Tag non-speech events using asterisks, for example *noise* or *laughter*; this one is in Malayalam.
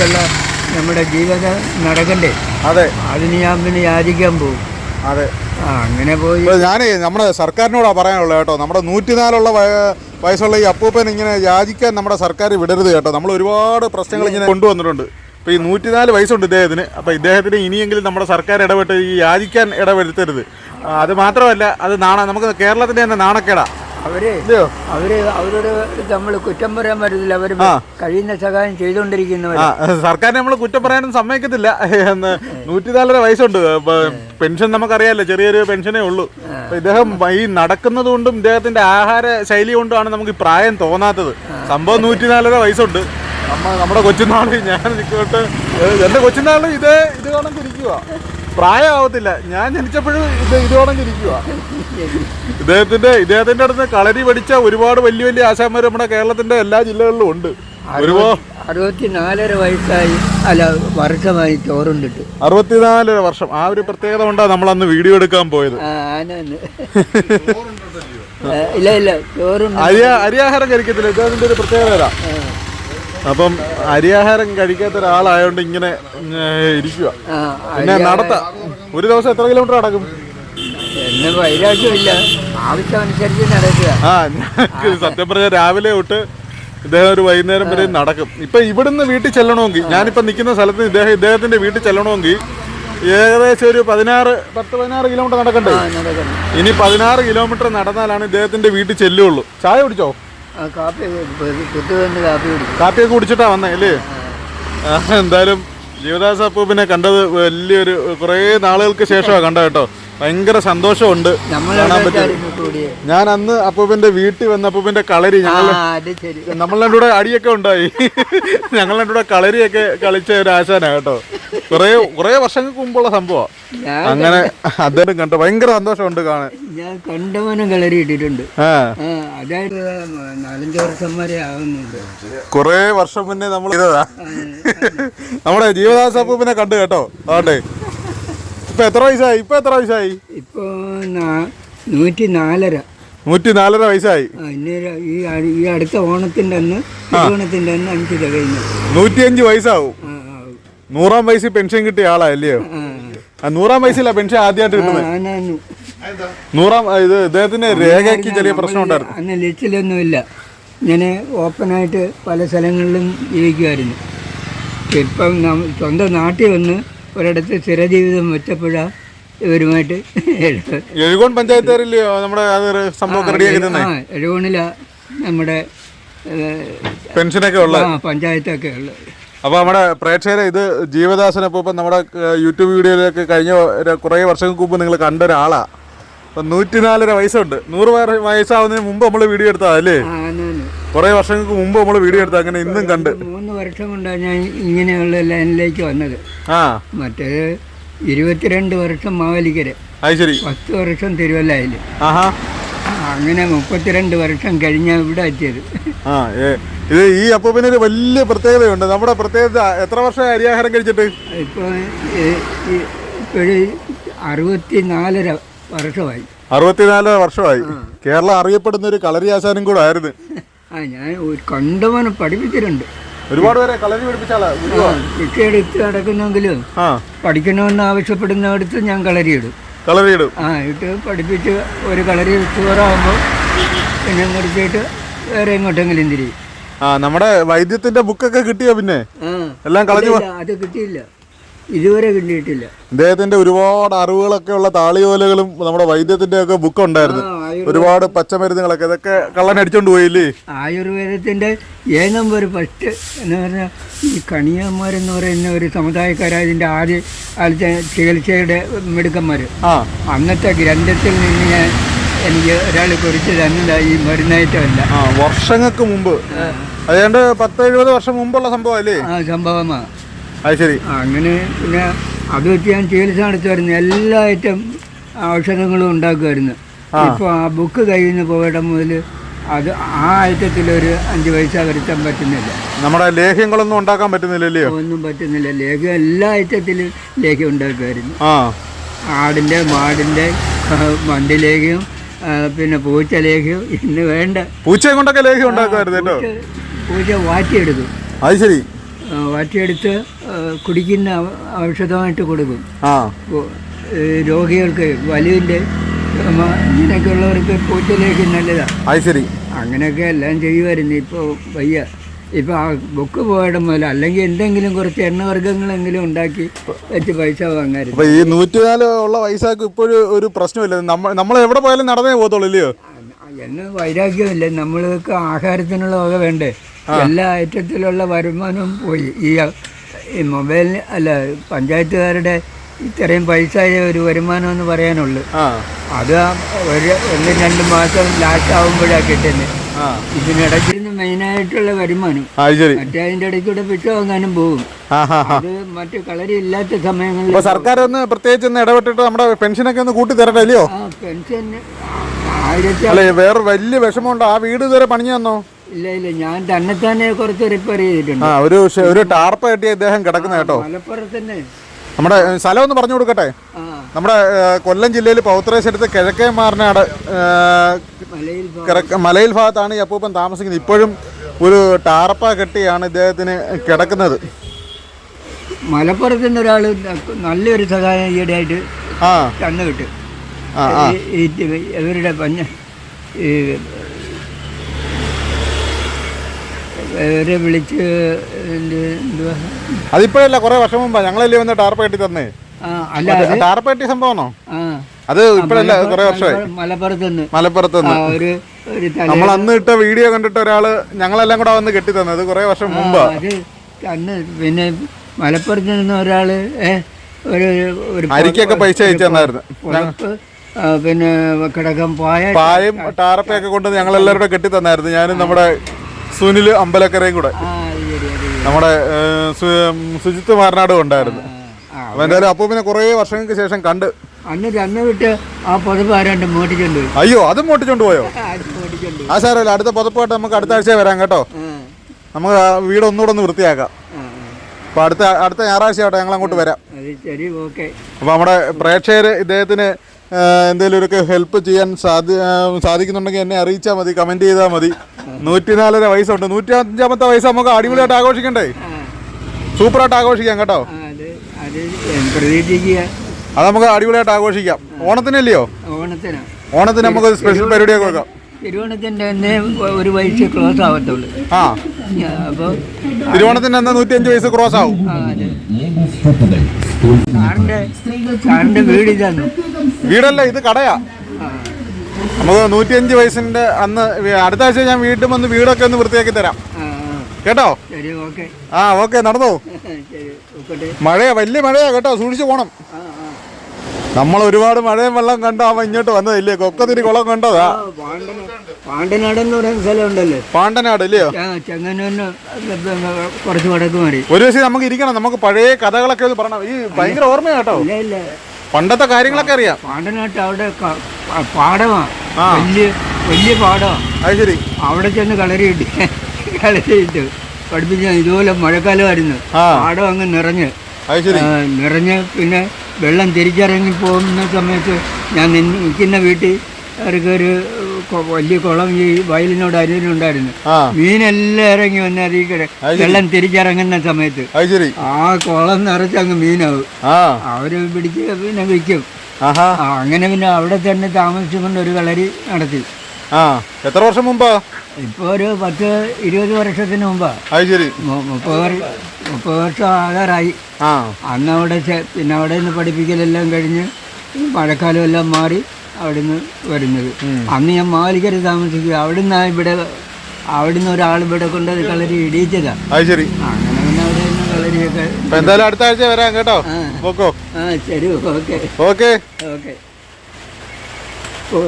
അനുസരിച്ചുള്ള നമ്മുടെ ജീവിത നടക്കണ്ടേ അതെ. അതിന് ഞാൻ പിന്നെ യാചിക്കാൻ പോകും. അതെ. അങ്ങനെ പോയി. ഞാൻ ഞാനേ നമ്മുടെ സർക്കാരിനോടാ പറയാനുള്ളത് കേട്ടോ. നമ്മുടെ നൂറ്റിനാലുള്ള വയ- വയസ്സുള്ള ഈ അപ്പൂപ്പൻ ഇങ്ങനെ യാചിക്കാൻ നമ്മുടെ സർക്കാർ വിടരുത് കേട്ടോ. നമ്മൾ ഒരുപാട് പ്രശ്നങ്ങൾ ഇങ്ങനെ കൊണ്ടുവന്നിട്ടുണ്ട്. ഇപ്പോൾ ഈ നൂറ്റിനാല് വയസ്സുണ്ട് ഇദ്ദേഹത്തിന്. അപ്പോൾ ഇദ്ദേഹത്തിന് ഇനിയെങ്കിലും നമ്മുടെ സർക്കാർ ഇടപെട്ട് ഈ യാചിക്കാൻ ഇടവരുത്തരുത്. അത് മാത്രമല്ല അത് നാണ നമുക്ക് കേരളത്തിന്റെ തന്നെ നാണക്കേടാ. അവർ അവരോട് നമ്മൾ കുറ്റം പറയാൻ പറ്റത്തില്ല. അവർ. കഴിയുന്ന സഹായം ചെയ്തുകൊണ്ടിരിക്കുന്നവർ സർക്കാർ നമ്മൾ കുറ്റം പറയാനും സമ്മതിക്കത്തില്ല. നൂറ്റിനാലര വയസ്സുണ്ട്. പെൻഷൻ നമുക്കറിയാലോ ചെറിയൊരു പെൻഷനേ ഉള്ളൂ. ഇദ്ദേഹം ഈ നടക്കുന്നത് കൊണ്ടും ഇദ്ദേഹത്തിന്റെ ആഹാര ശൈലി കൊണ്ടുമാണ് നമുക്ക് പ്രായം തോന്നാത്തത്. സംഭവം നൂറ്റിനാലര വയസ്സുണ്ട്. നമ്മ നമ്മുടെ കൊച്ചുനാളിൽ ഞാൻ നിൽക്കോട്ട് എന്റെ കൊച്ചുനാളിൽ ഇതേ ഇത് കണക്കിരിക്കുക പ്രായമാവത്തില്ല. ഞാൻ ജനിച്ചപ്പോഴും ഇത് ഇത് കണക്കിരിക്കുക ഇദ്ദേഹത്തിന്റെ ഇദ്ദേഹത്തിന്റെ അടുത്ത് കളരി പഠിച്ച ഒരുപാട് വലിയ വലിയ ആശാന്മാർ നമ്മുടെ കേരളത്തിന്റെ എല്ലാ ജില്ലകളിലും ഉണ്ട്. അറുപത്തിനാലര വയസ്സായി അല്ല വർഷമായി ചോറുണ്ടിട്ട്. അറുപത്തിനാലര വർഷം. ആ ഒരു പ്രത്യേകത കൊണ്ടാണ് നമ്മൾ അന്ന് വീഡിയോ എടുക്കാൻ പോയത്. ഇല്ല ഇല്ല ചോറുണ്ട്. അരി അരിയാഹാരം കഴിക്കത്തില്ല. ഇദ്ദേഹത്തിന്റെ ഒരു പ്രത്യേകത. അപ്പം അരിയാഹാരം കഴിക്കാത്ത ഒരാളായോണ്ട് ഇങ്ങനെ ഇരിക്കുക പിന്നെ നടത്ത. ഒരു ദിവസം എത്ര കിലോമീറ്റർ നടക്കും? എന്നെ വൈരാഗ്യമില്ല ആവശ്യമനുസരിച്ച് നടക്കുക. ആ സത്യം പറഞ്ഞാൽ രാവിലെ തൊട്ട് ഇദ്ദേഹം ഒരു വൈകുന്നേരം വരെ നടക്കും. ഇപ്പൊ ഇവിടുന്ന് വീട്ടിൽ ചെല്ലണമെങ്കിൽ ഞാനിപ്പോ നിൽക്കുന്ന സ്ഥലത്ത് ഇദ്ദേഹം ഇദ്ദേഹത്തിന്റെ വീട്ടിൽ ചെല്ലണമെങ്കിൽ ഏകദേശം ഒരു പതിനാറ് പത്ത് പതിനാറ് കിലോമീറ്റർ നടക്കണ്ടേ. ഇനി പതിനാറ് കിലോമീറ്റർ നടന്നാലാണ് ഇദ്ദേഹത്തിന്റെ വീട്ടിൽ ചെല്ലുള്ളൂ. ചായ കുടിച്ചോ? കാപ്പി കാപ്പിയൊക്കെ കുടിച്ചിട്ടാ വന്നേ അല്ലേ? എന്തായാലും ജീവദാസ അപ്പൂപ്പിനെ കണ്ടത് വലിയൊരു കുറേ നാളുകൾക്ക് ശേഷമാണ് കണ്ടത് കേട്ടോ. ഭയങ്കര സന്തോഷമുണ്ട്. കാണാൻ പറ്റും ഞാൻ അന്ന് അപ്പൂപ്പിന്റെ വീട്ടിൽ വന്ന അപ്പൂപ്പിന്റെ കളരി ഞങ്ങൾ നമ്മൾ രണ്ടുകൂടെ അടിയൊക്കെ ഉണ്ടായി. ഞങ്ങൾ രണ്ടുകൂടെ കളരിയൊക്കെ കളിച്ച ഒരു ആശാനാ കേട്ടോ. കുറേ കുറേ വർഷങ്ങൾക്ക് മുമ്പുള്ള സംഭവം. അങ്ങനെ അദ്ദേഹം കണ്ടു ഭയങ്കര സന്തോഷമുണ്ട് കാണാൻ. ഞാൻ കണ്ടവനും കളരി ഇട്ടിട്ടുണ്ട്. അതായത് നാലഞ്ച് വർഷം വരെ കുറേ വർഷം മുന്നേ നമ്മൾ ചെയ്തതാ. നമ്മുടെ ജീവദാസ അപ്പൂപ്പിനെ കണ്ടു കേട്ടോ. ആട്ടെ. ഇപ്പൊ എത്ര വയസ്സായി? ഇപ്പൊ എത്ര വയസ്സായി? ഇപ്പോൾ നൂറ്റി നാലര നൂറ്റി നാലര വയസ്സായി. ആ, ഇനി ഒരു- ഈ അ- ഈ അടുത്ത ഓണത്തിന്റെ അന്ന് ഓണത്തിന്റെ അന്ന് അഞ്ച് തികയുന്നു. നൂറ്റിയഞ്ച് വയസ്സാവും. ആ ആ നൂറാം വയസ്സിൽ പെൻഷൻ കിട്ടിയ ആളാ അല്ലയോ ആ. ആ, നൂറാം വയസ്സിലാ പെൻഷൻ ആദ്യമായിട്ട് കിട്ടുന്നത്. ആ, ആനാന്നു. നൂറാം ആ, ഇത് ഇദ്ദേഹത്തിന് രേഖയ്ക്ക് ചെറിയ പ്രശ്നം ഉണ്ടായിരുന്നു. അന്ന് ലിസ്റ്റിലൊന്നുമില്ല. ഞാൻ ഓപ്പണായിട്ട് പല സ്ഥലങ്ങളിലും ജീവിക്കുമായിരുന്നു. ഇപ്പം നം- സ്വന്തം നാട്ടിൽ വന്ന് ഒരിടത്ത് സ്ഥിരജീവിതം ഒറ്റപ്പുഴ ഇവരുമായിട്ട് എഴുകോൺ പഞ്ചായത്തുകാരില്ലയോ? നമ്മുടെ അത് സംഭവം റെഡിയാക്കി തന്നെ? ആ എഴുകോണില നമ്മുടെ പെൻഷനൊക്കെ ഉള്ള പഞ്ചായത്തൊക്കെ ഉള്ളത്. അപ്പോൾ നമ്മുടെ പ്രേക്ഷകരെ ഇത് ജീവദാസനൊപ്പം ഇപ്പം നമ്മുടെ യൂട്യൂബ് വീഡിയോയിലൊക്കെ കഴിഞ്ഞ കുറേ വർഷങ്ങൾക്ക് മുമ്പ് നിങ്ങൾ കണ്ട ഒരാളാ അപ്പം നൂറ്റിനാലര വയസ്സുണ്ട്. നൂറ് വയ- വയസ്സാവുന്നതിന് മുമ്പ് നമ്മൾ വീഡിയോ എടുത്തതാ അല്ലേ. കുറേ വർഷങ്ങൾക്ക് മുമ്പ് നമ്മൾ വീഡിയോ എടുത്ത അങ്ങനെ ഇന്നും കണ്ട്. മൂന്ന് വർഷം കൊണ്ടാണ് ഞാൻ ഇങ്ങനെയുള്ള ലൈനിലേക്ക് വന്നത്. ആ. മറ്റേത് ഇരുപത്തിരണ്ട് വർഷം മാവലിക്കര. അത് ശരി. പത്ത് വർഷം തിരുവല്ലയിൽ. ആഹാ. അങ്ങനെ മുപ്പത്തിരണ്ട് വർഷം കഴിഞ്ഞ ഇവിടെ എത്തിയത്. ആ ഇത് ഈ അപ്പൂപ്പിന് ഒരു വലിയ പ്രത്യേകതയുണ്ട്. നമ്മുടെ പ്രത്യേകത എത്ര വർഷം അരിയാഹാരം കഴിച്ചിട്ട്? ഇപ്പോൾ ഇപ്പോഴ് അറുപത്തി നാലര വർഷമായി. അറുപത്തിനാലര വർഷമായി. കേരളം അറിയപ്പെടുന്ന ഒരു കളരി ആശാനും കൂടെ ആയിരുന്നു. *laughs* ആ ഞാൻ കണ്ടവനെ പഠിപ്പിച്ചിട്ടുണ്ട് ഒരുപാട് പേരെ കളരി പഠിപ്പിച്ച ആളാ? ആ ശിക്ഷയെടുത്ത് നടക്കുന്നെങ്കിലും? പഠിക്കണമെന്ന് ആവശ്യപ്പെടുന്നിടത്ത് ഞാൻ കളരിയിടും. കളരി ഇടും ആ ഇട്ട് പഠിപ്പിച്ച് ഒരു കളരി ചോറാകുമ്പോൾ പിന്നെ നിർത്തിയിട്ട് വേറെ എങ്ങോട്ടെങ്കിലും തിരിയും ആ നമ്മുടെ വൈദ്യത്തിന്റെ ബുക്കൊക്കെ കിട്ടിയോ പിന്നെ? എല്ലാം കളഞ്ഞു അത് കിട്ടിയില്ല. ഇതുവരെ കിട്ടിയിട്ടില്ല. ഇദ്ദേഹത്തിന്റെ ഒരുപാട് അറിവുകളൊക്കെ ഉള്ള താളിയോലകളും നമ്മുടെ വൈദ്യത്തിന്റെ ഒക്കെ ബുക്ക് ഉണ്ടായിരുന്നു ഒരുപാട് പച്ചമരുന്നുകളൊക്കെ ഇതൊക്കെ കള്ളൻ അടിച്ചോണ്ട് പോയില്ലേ? ആയുർവേദത്തിന്റെ ഏ ഒരു ഫസ്റ്റ് എന്ന് പറഞ്ഞാൽ ഈ കണിയന്മാരെന്ന് പറയുന്ന ഒരു സമുദായക്കാരായതിന്റെ ആദ്യ കാലത്തെ ചികിത്സയുടെ മിടുക്കന്മാർ അന്നത്തെ ഗ്രന്ഥത്തിൽ നിന്ന് ഞാൻ എനിക്ക് ഒരാൾ കുറിച്ച് തന്നതാ ഈ മരുന്നായിട്ടല്ല വർഷങ്ങൾക്ക് മുമ്പ്. അതുകൊണ്ട് പത്ത് എഴുപത് വർഷം മുമ്പുള്ള സംഭവം അല്ലേ ആ സംഭവമാണ് അത് ശരി. അങ്ങനെ പിന്നെ അത് വെച്ച് ഞാൻ ചികിത്സ നടത്തുമായിരുന്നു. എല്ലാ ഐറ്റം ഔഷധങ്ങളും ഉണ്ടാക്കുമായിരുന്നു. ഇപ്പോൾ ആ ബുക്ക് കയ്യിൽ നിന്ന് മുതൽ അത് ആ ഐറ്റത്തിൽ ഒരു അഞ്ച് പൈസ വരുത്താൻ പറ്റുന്നില്ല. നമ്മുടെ ലേഹ്യങ്ങളൊന്നും ഉണ്ടാക്കാൻ പറ്റുന്നില്ല ഒന്നും പറ്റുന്നില്ല. ലേഖ്യം എല്ലാ ഐറ്റത്തിലും ലേഖ്യം ഉണ്ടാക്കുമായിരുന്നു. ആ. ആടിന്റെ മാടിന്റെ മണ്ടി ലേഖ്യം പിന്നെ പൂച്ച ലേഖ്യം ഇന്ന് വേണ്ട. പൂച്ച കൊണ്ടൊക്കെ ലേഹ്യം ഉണ്ടാക്കുമായിരുന്നു പൂച്ച വാറ്റിയെടുത്തു വാറ്റിയെടുക്കും. അത് ശരി. വാറ്റിയെടുത്ത് കുടിക്കുന്ന ഔഷധമായിട്ട് കൊടുക്കും. രോഗികൾക്ക് വലിവിന്റെ ചുമ ഇങ്ങനെയൊക്കെ ഉള്ളവർക്ക് പൂച്ചലേക്ക് നല്ലതാണ് അത് ശരി. അങ്ങനെയൊക്കെ എല്ലാം ചെയ്യുമായിരുന്നു. ഇപ്പോൾ വയ്യ. ഇപ്പം ആ ബുക്ക് പോയിടം മുതൽ അല്ലെങ്കിൽ എന്തെങ്കിലും കുറച്ച് എണ്ണവർഗങ്ങളെങ്കിലും ഉണ്ടാക്കി വെച്ച് പൈസ വാങ്ങാറുണ്ട് അപ്പൊ ഈ നൂറ്റിനാല് ഉള്ള വയസ്സാക്ക് ഇപ്പോഴും ഒരു പ്രശ്നമില്ല. നമ്മൾ നമ്മൾ എവിടെ പോയാലും നടന്നേ പോകത്തുള്ളൂ ഇല്ലയോ? എന്നെ വൈരാഗ്യമില്ല. നമ്മൾക്ക് ആഹാരത്തിനുള്ള വക വേണ്ടേ. എല്ലാ ഐറ്റത്തിലുള്ള വരുമാനവും പോയി. ഈ ഈ മൊബൈലിന് അല്ല പഞ്ചായത്തുകാരുടെ ഇത്രയും പൈസ ഒരു വരുമാനം എന്ന് പറയാനുള്ളു അത് ഒരു ഒന്നും രണ്ട് മാസം ലാസ്റ്റ് ആവുമ്പോഴാണ് കിട്ടുന്നത് ഇതിനിടയ്ക്ക് മെയിൻ മെയിനായിട്ടുള്ള വരുമാനം. മറ്റേ കൂടെ ഇടയ്ക്കൂടെ പിച്ച വാങ്ങാനും പോകും അത് മറ്റ് കളരി ഇല്ലാത്ത സമയങ്ങളിൽ സർക്കാർ ഒന്ന് പ്രത്യേകിച്ച് ഒന്ന് ഇടപെട്ടിട്ട് നമ്മുടെ പെൻഷനൊക്കെ ഒന്ന് കൂട്ടി തരട്ടെ അല്ലയോ പെൻഷൻ വേറെ വലിയ വിഷമമുണ്ട്. ആ വീട് ഇതുവരെ പണിഞ്ഞു തന്നോ? ഇല്ല ഇല്ല ഞാൻ തന്നെ തന്നെ കുറച്ച് റിപ്പയർ ചെയ്തിട്ടുണ്ട്. ആ ഒരു ഒരു ടാർപ്പ് കെട്ടി ഇദ്ദേഹം കിടക്കുന്ന കേട്ടോ. മലപ്പുറത്ത് തന്നെ. നമ്മുടെ സ്ഥലം ഒന്ന് പറഞ്ഞു കൊടുക്കട്ടെ? നമ്മുടെ കൊല്ലം ജില്ലയിൽ പൗത്രേശ്വരത്ത് കിഴക്കേ മാറിനാട് മലയിൽ ഭാഗത്താണ് ഈ അപ്പൂപ്പൻ താമസിക്കുന്നത്. ഇപ്പോഴും ഒരു ടാർപ്പ കെട്ടിയാണ് ഇദ്ദേഹത്തിന് കിടക്കുന്നത്. മലപ്പുറത്ത് നിന്ന് ഒരാൾ നല്ലൊരു സഹായം ഈയിടെയായിട്ട് തന്നു കിട്ടും. ഇവരുടെ പഞ്ഞ ഈ ഇവരെ വിളിച്ച് എന്തുവാ? അതിപ്പോഴല്ല കുറെ വർഷം മുമ്പാ ഞങ്ങളല്ലേ വന്ന് ടാർപ്പ് കെട്ടി തന്നേ? ആ അല്ല അത് ടാർപ്പ കെട്ടിയ സംഭവമാണോ? ആ. അത് ഇപ്പോഴല്ല കുറെ വർഷമായി. മലപ്പുറത്ത് നിന്ന് മലപ്പുറത്ത് നിന്ന് ഒരു ഒരു തല നമ്മൾ അന്ന് ഇട്ട വീഡിയോ കണ്ടിട്ട് ഒരാൾ ഞങ്ങളെല്ലാം കൂടെ വന്ന് കെട്ടി തന്നത് കുറെ വർഷം മുമ്പാ. അത് അന്ന് പിന്നെ മലപ്പുറത്ത് നിന്ന് ഒരാൾ ഒരു ഒരു അരിക്കൊക്കെ പൈസ അയച്ചു തന്നായിരുന്നു. ആ, പിന്നെ കിടക്കാൻ പായ പായും ടാർപ്പയൊക്കെ കൊണ്ട് ഞങ്ങളെല്ലാവരും കൂടെ കെട്ടി തന്നായിരുന്നു. ഞാനും നമ്മുടെ സുനിൽ അമ്പലക്കരയും കൂടെ. നമ്മുടെ സുജിത്ത് മാറനാടും ഉണ്ടായിരുന്നു. എന്തായാലും അപ്പൊ പിന്നെ കുറെ വർഷങ്ങൾക്ക് ശേഷം കണ്ട്. അന്ന് തന്നു വിട്ട് ആ പുതപ്പ് ആരാണ്ട് മോട്ടിക്കൊണ്ട് പോയി. അയ്യോ അതും മോട്ടിച്ചോണ്ട് പോയോ. ആ സാറല്ല അടുത്ത പുതപ്പായിട്ട് നമുക്ക് അടുത്ത ആഴ്ച വരാം കേട്ടോ. നമുക്ക് വീട് ഒന്നുകൂടെ ഒന്ന് വൃത്തിയാക്കാം. അപ്പൊ അടുത്ത അടുത്ത ഞായറാഴ്ച ആവട്ടെ ഞങ്ങൾ അങ്ങോട്ട് വരാം. അപ്പോൾ നമ്മുടെ പ്രേക്ഷകര് ഇദ്ദേഹത്തിന് എന്തെങ്കിലും ഒരു ഹെൽപ്പ് ചെയ്യാൻ സാധി സാധിക്കുന്നുണ്ടെങ്കിൽ എന്നെ അറിയിച്ചാൽ മതി കമന്റ് ചെയ്താൽ മതി. നൂറ്റിനാലര വയസ്സുണ്ട്. നൂറ്റി അഞ്ചാമത്തെ വയസ്സ് നമുക്ക് അടിപൊളിയായിട്ട് ആഘോഷിക്കണ്ടേ? സൂപ്പറായിട്ട് ആഘോഷിക്കാം കേട്ടോ. അത് നമുക്ക് അടിപൊളിയായിട്ട് ആഘോഷിക്കാം. ഓണത്തിനല്ലയോ? ഓണത്തിന്. ഓണത്തിന് നമുക്ക് സ്പെഷ്യൽ പരിപാടിയൊക്കെ വെക്കാം. തിരുവോണത്തിന്റെ തന്നെ ഒരു വയസ്സ് ക്ലോസ് ആവത്തുള്ളൂ. ആ. അപ്പോൾ തിരുവോണത്തിന് എന്നാ നൂറ്റി അഞ്ച് വയസ്സ് ക്രോസ് ആവും. വീടല്ല ഇത് കടയാ. നമുക്ക് നൂറ്റിയഞ്ച് വയസ്സിന്റെ അന്ന് അടുത്ത ആഴ്ച ഞാൻ വീട്ടിൽ വന്ന് വീടൊക്കെ ഒന്ന് വൃത്തിയാക്കി തരാം. കേട്ടോ? ആ ഓക്കെ നടന്നോ? മഴയാ വലിയ മഴയാ കേട്ടോ. സൂക്ഷിച്ചു പോണം. നമ്മൾ ഒരുപാട് മഴയും വെള്ളം കണ്ടോ? അവൻ ഇങ്ങോട്ട് വന്നതില്ലേ? കൊക്കത്തിരി കുളം കണ്ടതാ. പാണ്ടനാട് എന്ന് പറയുന്ന സ്ഥലമുണ്ടല്ലോ. പാണ്ടനാട് ഇല്ലയോ ചെങ്ങന്നൂരിന് കുറച്ച് വടക്ക് മാറി. ഒരു ദിവസം നമുക്ക് ഇരിക്കണം. നമുക്ക് പഴയ കഥകളൊക്കെ ഒന്ന് പറയണം. ഈ ഭയങ്കര ഓർമ്മയാട്ടോ പണ്ടത്തെ കാര്യങ്ങളൊക്കെ അറിയാം. പാണ്ടനാട്ട് അവിടെ ക- പ- പാടമാണ് ആ. വലിയ വലിയ പാടമാ അത് ശരി. അവിടെ ചെന്ന് കളരിയിട്ട് കളരിയിട്ട് പഠിപ്പിച്ച ഇതുപോലെ മഴക്കാലമായിരുന്നു. പാടം അങ്ങ് നിറഞ്ഞ്. നിറഞ്ഞ് പിന്നെ വെള്ളം തിരിച്ചിറങ്ങി പോകുന്ന സമയത്ത് ഞാൻ നിൽക്കുന്ന വീട്ടിൽ ഒരു വലിയ കുളം ഈ വയലിനോട് അരുവിനുണ്ടായിരുന്നു. മീനെല്ലാം ഇറങ്ങി വന്ന അറിയിക്കട്ടെ കൂടെ വെള്ളം തിരിച്ചിറങ്ങുന്ന സമയത്ത് ആ കുളം നിറച്ച് അങ്ങ് മീനാവും അവർ പിടിച്ച് പിന്നെ വിൽക്കും. അങ്ങനെ പിന്നെ അവിടെ തന്നെ താമസിച്ചുകൊണ്ട് ഒരു കളരി നടത്തി. ആ എത്ര വർഷം മുമ്പാ? ഇപ്പോൾ ഒരു പത്ത് ഇരുപത് വർഷത്തിന് മുമ്പാ. അത് ശരി. മു- മുപ്പത് വർ- മുപ്പത് വർഷം ആകാറായി. ആ. അന്ന് അവിടെ ചെ- പിന്നെ അവിടെ നിന്ന് പഠിപ്പിക്കലെല്ലാം കഴിഞ്ഞ് ഈ മഴക്കാലം എല്ലാം മാറി അവിടെ നിന്ന് വരുന്നത് അന്ന് ഞാൻ മാലിക്കര താമസിക്കുക. അവിടെ നിന്നാണ് ഇവിടെ അവിടുന്ന് ഒരാൾ ഇവിടെ കൊണ്ട് കളരി ഇടിയിച്ചതാ. അത് ശരി. അങ്ങനെ പിന്നെ അവിടെ നിന്ന് കളരിയൊക്കെ അപ്പൊ എന്തായാലും അടുത്ത ആഴ്ച വരാം കേട്ടോ. ആ. പോക്കോ ആ ശരി. ഓക്കെ. ഓക്കെ. ഓക്കെ. ഓ.